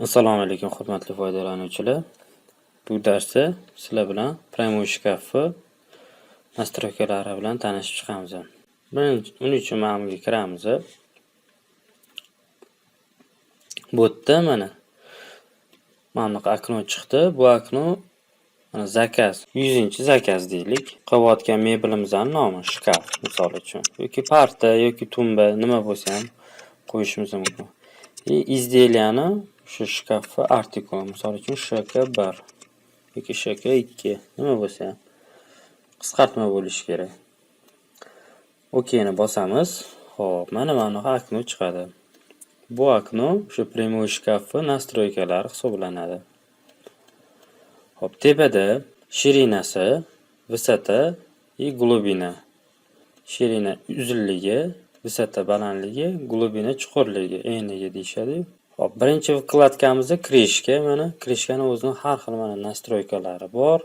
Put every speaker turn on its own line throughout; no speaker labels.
Assalomu alaykum hurmatli foydalanuvchilar. Bu darsda sizlar bilan Primo shkafi nastroykalari bilan tanishib chiqamiz. Birinchi uning uchun mana kiramiz. Bu yerda mana mana bunaqa okno chiqdi. Bu okno mana zakaz, 100 zakaz deylik. Qilayotgan mebelimizni nomi shkaf misol uchun yoki parta yoki tumba nima bo'lsa ham qo'yishimiz mumkin. И изделияni shu shkafni artikuli misol uchun shk1 yoki shk2 nima bo'lsa ham qisqartma bo'lishi kerak. okeyni bosamiz. Xo'p, mana mana bunaqa okno chiqadi. Bu okno shu прямой shkafi настройкалari hisoblanadi. Xo'p, tepada shirinasi, высота и глубина. Shirina uzunligi, высота balandligi, глубина chuqurligi, eniga deyishadiyu Xo'p, birinchi vkladkamizda krishka, mana krishkani o'zini har xil mana настройкалari bor.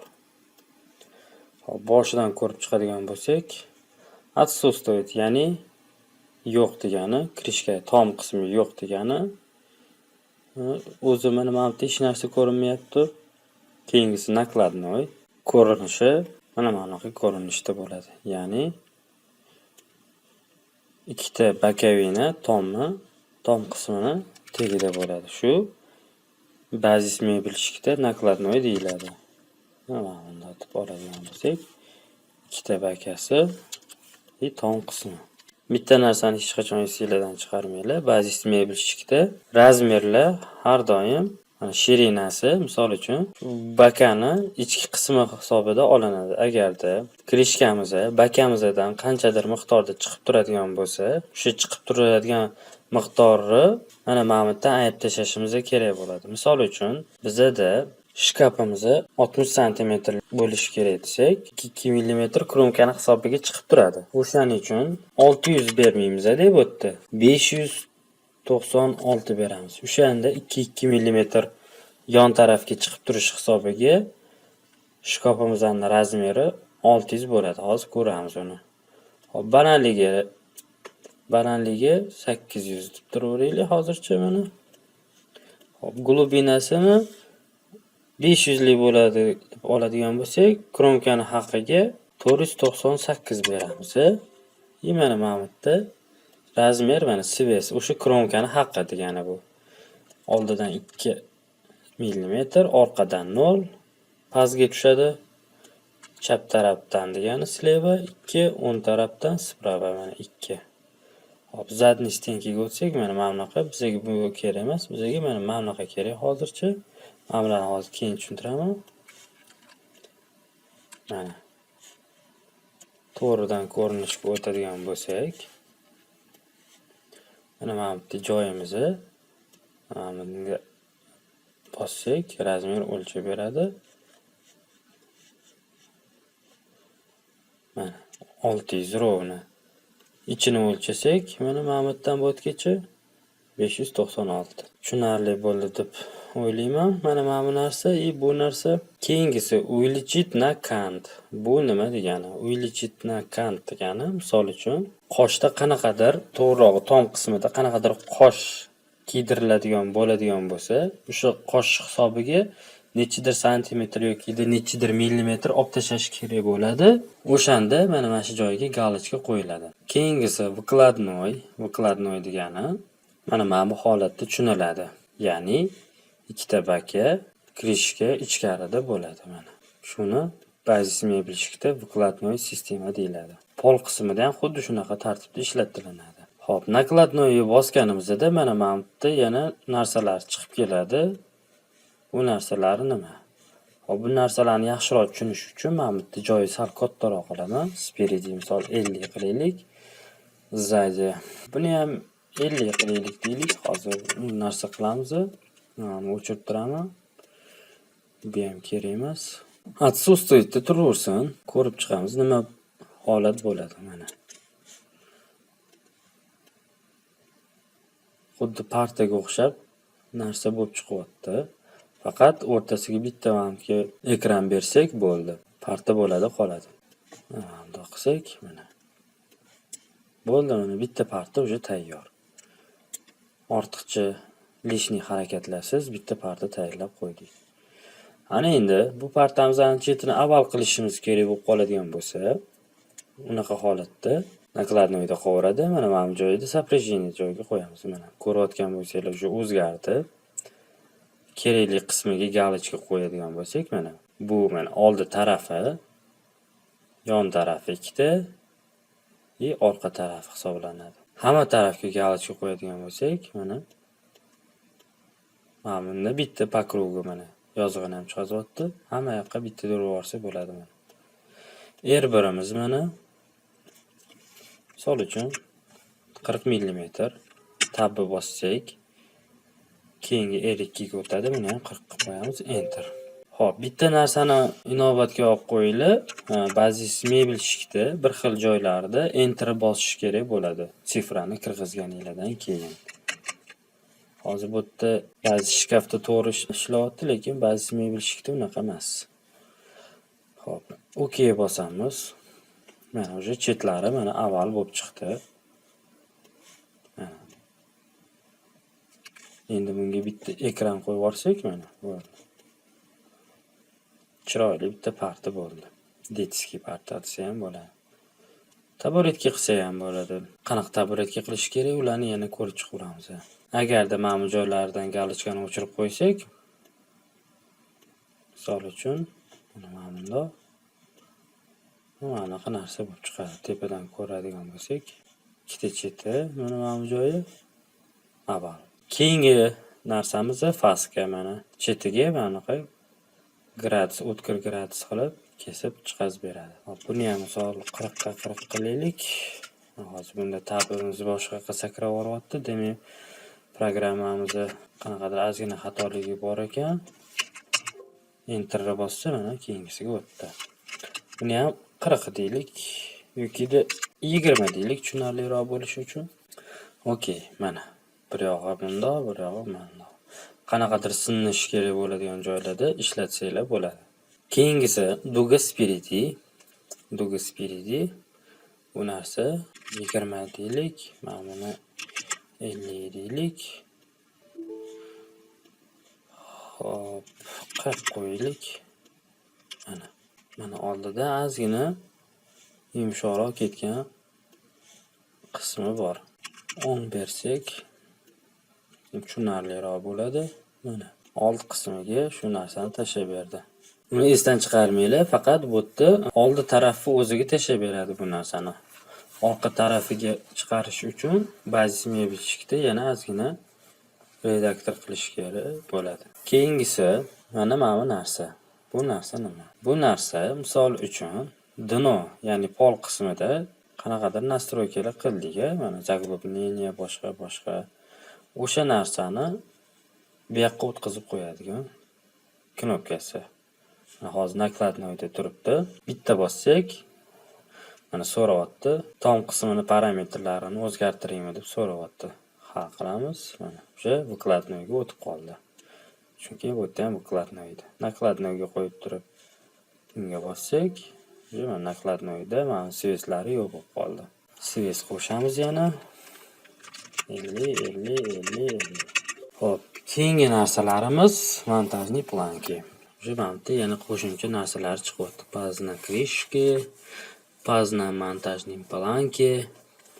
Xo'p, boshidan ko'rib chiqadigan bo'lsak, отсутствует, ya'ni yo'q degani, krishka tom qismi yo'q degani. E, o'zi mana mana bu hech narsa ko'rinmayapti. Keyingisi накладной. Ko'rinishi mana mana ko'rinishda bo'ladi. Ya'ni ikkita bokovina tomni, tom qismini tagida bo'ladi. Shu bazis mebel shikda накладной deyiladi. Mana bunday deb oladigan bo'lsak, ikkita bakasi и tom qismi. Bitta narsani hech qachon esinglardan chiqarmanglar. Bazis mebel shikda razmerlar har doim mana shirinasi, misol uchun, bakani ichki qismi hisobida olinadi. Agarda krishkamizni bakamizdan qanchadir miqdorda chiqib turadigan bo'lsa, o'sha chiqib turadigan miqdorni mana mana bu yerdan ayirib tashlashimiz kerak bo'ladi. Misol uchun, bizada shkafimizni 60 santimetr bo'lishi kerak desak, ikki millimetr kromkani hisobiga chiqib turadi. O'shaning uchun 600 bermaymiz-da bu yerda. 596 beramiz. O'shanda 2-2 millimetr yon tarafga chiqib turishi hisobiga shkafimizning razmeri 600 bo'ladi. Hozir ko'ramiz uni. Hop, balandligi balandligi 800 deb turaveraylik hozircha mana. Hop, glubinasini 500 lik bo'ladi deb oladigan bo'lsak, kromkani haqqiga 498 beramiz. И mana mana bu yerda razmer mana sves o'sha kromkani haqqi degani bu. Oldidan 2 millimetr, orqadan 0, pastga tushadi. Chap tarafdan degani sleva 2, o'ng tarafdan sprava mana 2. Hop, zadniy stenkaga o'tsak, mana mana bunaqa bizga bu kerak emas. Bizga mana mana bunaqa kerak hozircha. Mana bularni hozir keyin tushuntiraman. Mana. To'g'ridan ko'rinishga o'tadigan bo'lsak, mana mana bu yerda joyimizni mana bunga bossak, razmer o'lchab beradi. Mana 600 ровно. Ichini o'lchasak, mana mana bu yerdan yuz to'qson 596. Tushunarli bo'ldi deb o'ylayman. Mana mana bu narsa и bu narsa keyingisi увеличить на кант. Bu nima degani? Увеличить на кант degani, misol uchun, qoshda qanaqadir, to'g'rirog'i tom qismida qanaqadir qosh kiydiriladigan bo'ladigan bo'lsa, o'sha qosh hisobiga nechidir santimetr yoki nechidir millimetr olib tashlash kerak bo'ladi. O'shanda mana mana shu joyga galochka qo'yiladi. Keyingisi выкладной. Выкладной degani mana mana bu holatda tushuniladi. Ya'ni ikkita baka krishka ichkarida bo'ladi mana. Shuni bazis mebel shikda выкладной sistema deyiladi. Pol qismida ham xuddi shunaqa tartibda ishlatilinadi. Xo'p, накладнойni bosganimizda mana mana bu yerda yana narsalar chiqib keladi. Bu narsalar nima? Hop, bu narsalarni yaxshiroq tushunish uchun mana bu yerda joyi sal kattaroq qilaman. Speridi misol 50 qilaylik. Sзади. Buni ham 50 qilaylik deylik. Hozir narsa qilamiz. Mana o'chirib turaman. Bu ham kerak emas. Отсутствует deb turaversin. Ko'rib chiqamiz nima holat bo'ladi mana. Xuddi partaga o'xshab narsa bo'lib chiqyapti. Faqat o'rtasiga bitta mana ekran bersak bo'ldi. Parta bo'ladi, qoladi. Mana bundoq qilsak, mana. Bo'ldi, mana bitta parta уже tayyor. Ortiqcha lishniy harakatlarsiz bitta parta tayyorlab qo'ydik. Ana endi bu partamizni chetini avval qilishimiz kerak bo'lib qoladigan bo'lsa, unaqa holatda nakladnoyda qovuradi. Mana mana bu joyda сопряжение joyiga qo'yamiz. Mana ko'rayotgan bo'lsanglar, уже o'zgardi. Kerakli qismiga galochka qo'yadigan bo'lsak, mana bu mana oldi tarafi, yon tarafi ikkita и orqa tarafi hisoblanadi. Hamma tarafga galochka qo'yadigan bo'lsak, mana mana bunda bitta по krugu mana yozig'ini ham chiqazyapti. Hamma yoqqa bitta urib yuborsa bo'ladi mana. R1imiz mana misol uchun 40 mm tabni bossak, keyingi R2 ga o'tadi. Buni ham 40 qilib qo'yamiz, enter. Xo'p, bitta narsani inobatga olib qo'yinglar. Ba'zisi mebel shikda bir xil joylarida enter bosish kerak bo'ladi, sifrani kirgizganinglardan keyin. Hozir bu yerda ba'zi shkafda to'g'ri ishlayapti, lekin ba'zi mebel shikda unaqa emas. Xo'p, OK bosamiz. Mana уже chetlari mana avval bo'lib chiqdi. Endi bunga bitta ekran qo'yib yuborsak mana, bo'ldi. Chiroyli bitta parta bo'ldi. Detskiy parta desa ham bo'ladi. Taburetka qilsa ham bo'ladi. Qanaqa taburetka qilish kerak, ularni yana ko'rib chiqamiz. Agarda mana bu joylaridan galochkani o'chirib qo'ysak, misol uchun mana bundoq mana bunaqa narsa bo'lib chiqadi. Tepadan ko'radigan bo'lsak, ikkita cheti, mana mana bu joyi avval. Keyingi narsamiz faska mana chetiga mana gradus, o'tkir gradus qilib kesib chiqazib beradi. Hop, buni ham misol 40 ga 40 qilaylik. Hozir bunda tabimiz boshqa yoqqa sakrab yuboryapti. Demak, programmamizni qanaqadir ozgina xatoligi bor ekan. Enterni bossa mana keyingisiga o'tdi. Buni ham 40 deylik yoki 20 deylik tushunarliroq bo'lishi uchun. Okey, mana bir yog'i bundoq, bir yog'i bundoq. Qanaqadir sinishi kerak bo'ladigan joylarda ishlatsanglar bo'ladi. Keyingisi duga speridi. Duga speridi. Bu narsa 20 deylik. Mana buni 50 deylik. Hop, 40 qo'yaylik. Mana. Mana oldida ozgina yumshoqroq ketgan qismi bor. 10 bersak tushunarliroq bo'ladi. Mana old qismiga shu narsani tashlab berdi. Uni esdan chiqarmanglar, faqat bu yerda oldi tarafni o'ziga tashlab beradi bu narsani. Orqa tarafiga chiqarish uchun ba'zi mebelchikda yana ozgina redaktor qilish kerak bo'ladi. Keyingisi mana mana bu narsa. Bu narsa nima? Bu narsa misol uchun dno, ya'ni pol qismida qanaqadir настройкаlar qildik, mana zaglubnение boshqa boshqa o'sha narsani bu yoqqa o'tkazib qo'yadigan knopkasi. Hozir nakladnoyda turibdi. Bitta bossak, mana so'rayapti. Tom qismini parametrlarini o'zgartiringmi deb so'rayapti. ha qilamiz. Mana o'sha выкладнойga o'tib qoldi. Chunki bu yerda ham выкладнойda Nakladnoyga qo'yib turib, unga bossak, mana nakladnoyda mana sveslari yo'q bo'lib qoldi. Sves qo'shamiz yana. 50 50 50 50. ho'p keyingi narsalarimiz montajniy planki. Уже mana yana qo'shimcha narsalar chiqyapti. Pazna krishki, pazna montajniy planki.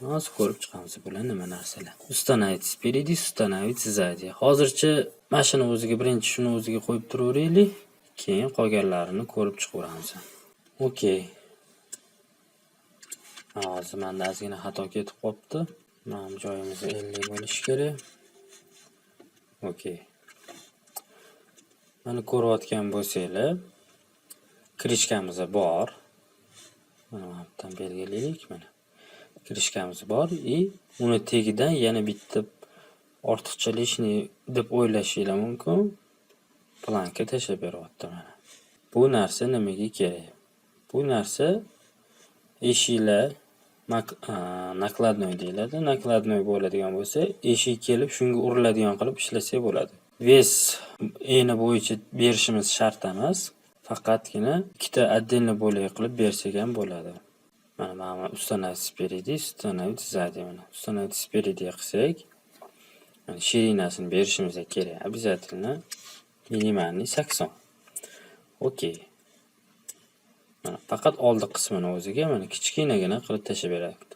Hozir ko'rib chiqamiz bular nima narsalar. Установить спереди, установить сзади. Hozircha mashina o'ziga birinchi shuni o'ziga qo'yib turaveraylik. Keyin qolganlarini ko'rib chiqaveramiz. Okey. Hozir manda ozgina xato ketib qolibdi. Mana bu joyimiz 50 bo'lishi kerak. Okey. Mana ko'rayotgan bo'lsanglar, krishkamiz bor. Mana yerdan belgilaylik mana. Krishkamiz bor и uni tagidan yana bitta ortiqcha lishniy deb o'ylashinglar mumkin. Planka tashlab beryapti mana. Bu narsa nimaga kerak? Bu narsa eshiklar nakladnoy deyiladi. Nakladnoy bo'ladigan bo'lsa, eshik kelib shunga uriladigan qilib ishlasak bo'ladi. Ves eni bo'yicha berishimiz shart emas. Faqatgina ikkita отдельно bo'lak qilib bersak ham bo'ladi. Mana mana установить спереди, установить сзади mana. Установить спереди qilsak, mana shirinasini berishimiz kerak обязательно minimальный sakson okey mana faqat oldi qismini o'ziga mana kichkinagina qilib tashlab beryapti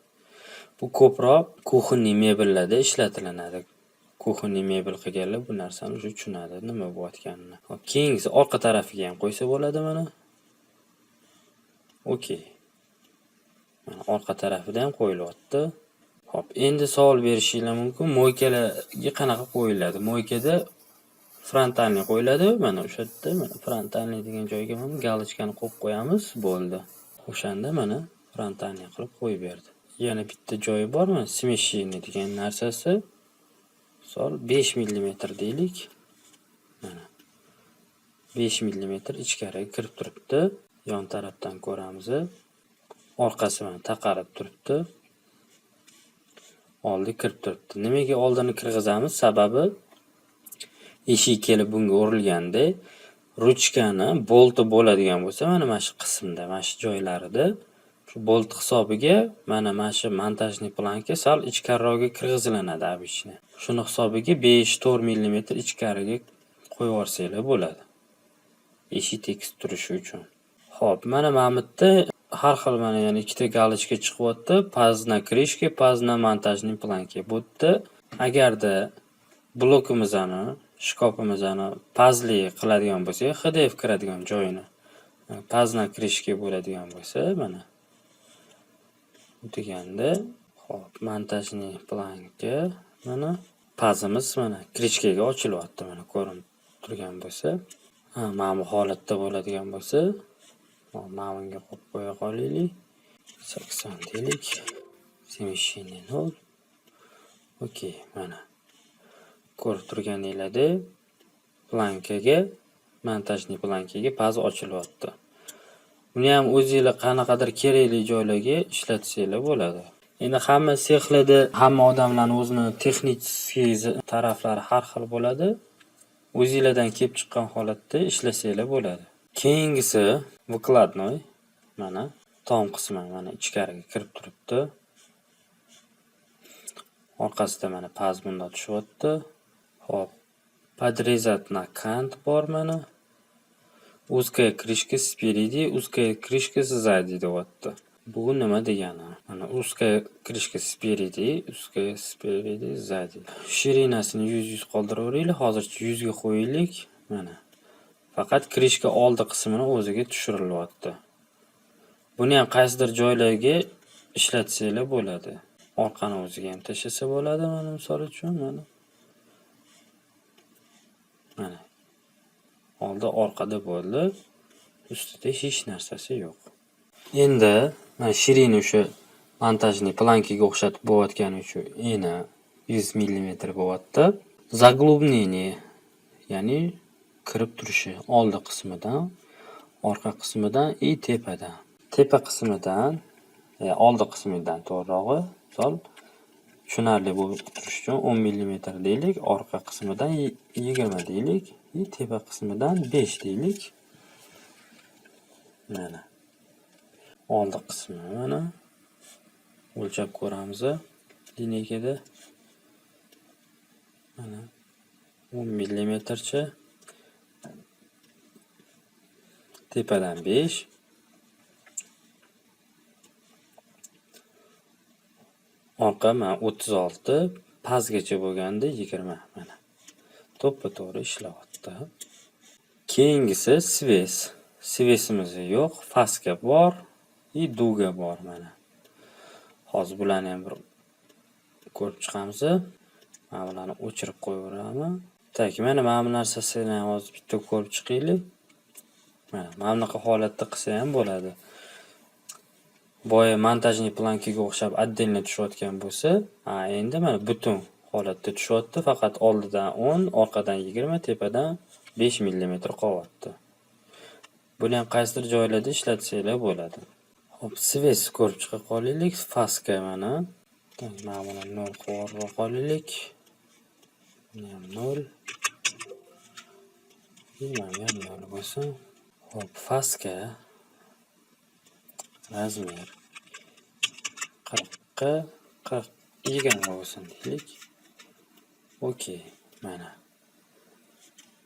bu ko'proq kuxonniy mebellarda ishlatilinadi. Kuxonniy mebel qilganlar bu narsani уже tushunadi nima bo'layotganini. Hop keyingisi orqa tarafiga ham qo'ysa bo'ladi mana. Okey mana orqa tarafida ham qo'yilyapti. Hop endi savol berishinglar mumkin. Moykalarga qanaqa qo'yiladi? Moykada frontalniy qo'yiladi mana o'sha yerda mana frontalniy degan joyga mana galochkani qo'yib qo'yamiz bo'ldi o'shanda mana frontalniy qilib qo'yib berdi yana bitta joyi bor mana смещение degan narsasi misol besh millimetr deylik mana besh millimetr ichkariga kirib turibdi yon tarafdan ko'ramiz orqasi mana taqarib turibdi oldi kirib turibdi nimaga oldini kirgizamiz sababi eshik kelib bunga urilganda ruchkani bolti bo'ladigan bo'lsa mana mana shu qismda mana shu joylarida shu bolt hisobiga mana mana shu montajniy planka sal ichkariroqga kirg'izilinadi обычно shuni hisobiga besh to'rt millimetr ichkariga qo'yib yuborsanglar bo'ladi. Eshik tekis turishi uchun. Ho'p mana mana bu yerda har xil mana yana ikkita galochka chiqyapti pazna krishka pazna montajniy planka. Bu yerda agarda blokimizni shkopimizni pazli qiladigan bo'lsak hdf kiradigan joyini pazna krishka bo'ladigan bo'lsa mana bu deganda hop montajniy planka mana pazimiz mana krichkaga ochilyapti mana ko'rinib turgan bo'lsa mana bu holatda bo'ladigan bo'lsa mana bunga qo'yib qo'ya qolaylik. Sakson deylik. Смещение nol. Okey mana ko'rib turganinglarda plankaga montajniy plankaga paz ochilyapti. Buni ham o'zinglar qanaqadir kerakli joylarga ishlatsanglar bo'ladi. Endi hamma sexlarda hamma odamlarni o'zini texniskiy taraflari har xil bo'ladi. O'zinglardan kelib chiqqan holatda ishlasanglar bo'ladi. Keyingisi выкладной mana tom qismi mana ichkariga kirib turibdi. Orqasida mana paz bundoq tushyapti. Hop. Подрезать на кант bor mana. Узкая крышка спереди, узкая крышка сзади deyapti. Bu nima degani? Mana узкая крышка спереди, узкая спереди, сзади. Shirinasini 100 100 qoldiraveraylik. Hozircha 100 ga qo'yaylik. Mana. Faqat krishka oldi qismini o'ziga tushirilyapti. Buni ham qaysidir joylarga ishlatsanglar bo'ladi. Orqani o'ziga ham tashlasa bo'ladi mana misol uchun mana. Mana. Oldi orqada bo'ldi. Ustida hech narsasi yo'q. Endi mana shirin o'sha montajniy plankaga o'xshatib bo'layotgani uchun eni yuz millimetr bo'lyapti. Заглубление ya'ni kirib turishi oldi qismidan, orqa qismidan и tepadan. Tepa qismidan, e, oldi qismidan to'g'rirog'i, misol tushunarli bo'lib turishi uchun 10 millimetr deylik, orqa qismidan 20 deylik, и tepa qismidan 5 deylik. Mana. Oldi qismi mana. O'lchab ko'ramiz lineykada. Mana 10 millimetrcha. Tepadan 5 orqa mana 36, pastgacha bo'lganda 20 mana. To'ppa-to'g'ri ishlayapti. Keyingisi sves. Svesimiz yo'q, fastga bor, и duga bor mana. Hozir bularni ham bir ko'rib chiqamiz. Mana bularni o'chirib qo'yaveraman. Tak, mana mana bu narsasini hozir bitta ko'rib chiqaylik. Mana mana bunaqa holatda qilsa ham bo'ladi. Boya montajniy plankaga o'xshab отдельно tushayotgan bo'lsa, ha endi mana butun holatda tushyapti. Faqat oldidan 10, orqadan 20, tepadan 5 millimetr qolyapti. Buni ham qaysidir joylarda ishlatsanglar bo'ladi. Hop, sves ko'rib chiqa qolaylik. Faska mana. Mana buni nol qilib qolaylik. Buni ham 0. Mana ham nol bo'lsin. Hop, faska razmer qirqqa qirq yigirma bo'lsin deylik Okey, mana.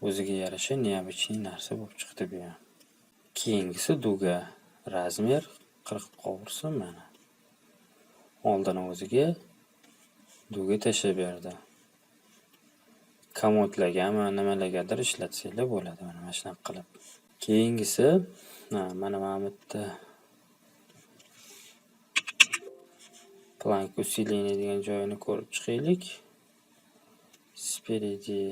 O'ziga yarasha необычный narsa bo'lib chiqdi bu ham. Keyingisi duga. Razmer 40 qovursin mana. oldini o'ziga duga tashlab berdi. Komodlargami, nimalargadir ishlatsanglar bo'ladi mana mana shunaqa qilib. Keyingisi, mana mana bu yerda plank усиление degan joyini ko'rib chiqaylik. Speridi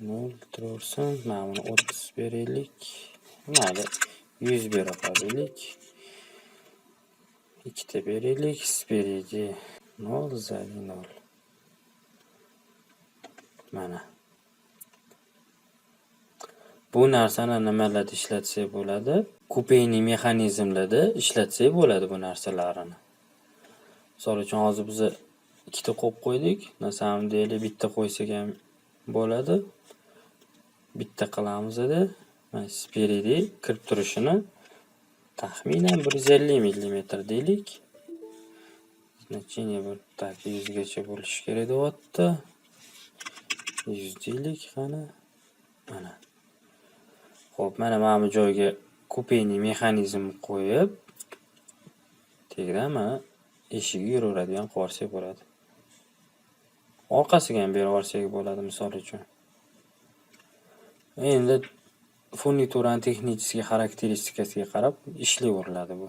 0 turaversin. Mana buni 30 beraylik. Mayli, 100 bera qolaylik. Ikkita beraylik. Speridi 0, сзади 0. Mana. Bu narsani nimalarda ishlatsak bo'ladi? Kupeyning mexanizmlarida ishlatsak bo'ladi bu narsalarni. Misol uchun hozir biz ikkita qo'yib qo'ydik. Masalan, deylik bitta qo'ysak ham bo'ladi. Bitta qilamiz-da, mana speridi kirib turishini taxminan 150 millimetr deylik. Значение bir так 100 gacha bo'lishi kerak deyapti. 100 deylik qani. Mana. Xo'p, mana mana bu joyga kupeyning mexanizmini qo'yib, tagidan mana eshigi yuraveradigan qilib yuborsak bo'ladi. Orqasiga ham berib yuborsak bo'ladi misol uchun. Endi furnituraning texnический xarakteristikasiga qarab ishlayveriladi bu.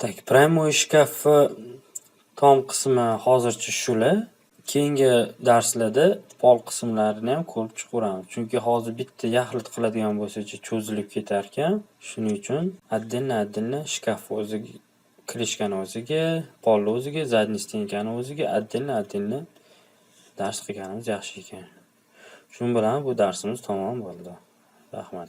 Так, прямой shkafi tom qismi hozircha shular. Keyingi darslarda pol qismlarini ham ko'rib chiqaveramiz. Chunki hozir bitta yaxlit qiladigan bo'lsacha cho'zilib ketarkan. Shuning uchun отдельно-отдельно shkaf o'ziga krishkani o'ziga, polni o'ziga, задний stenkani o'ziga отдельно-отдельно dars qilganimiz yaxshi ekan. Shu bilan bu darsimiz tamom bo'ldi. Rahmat.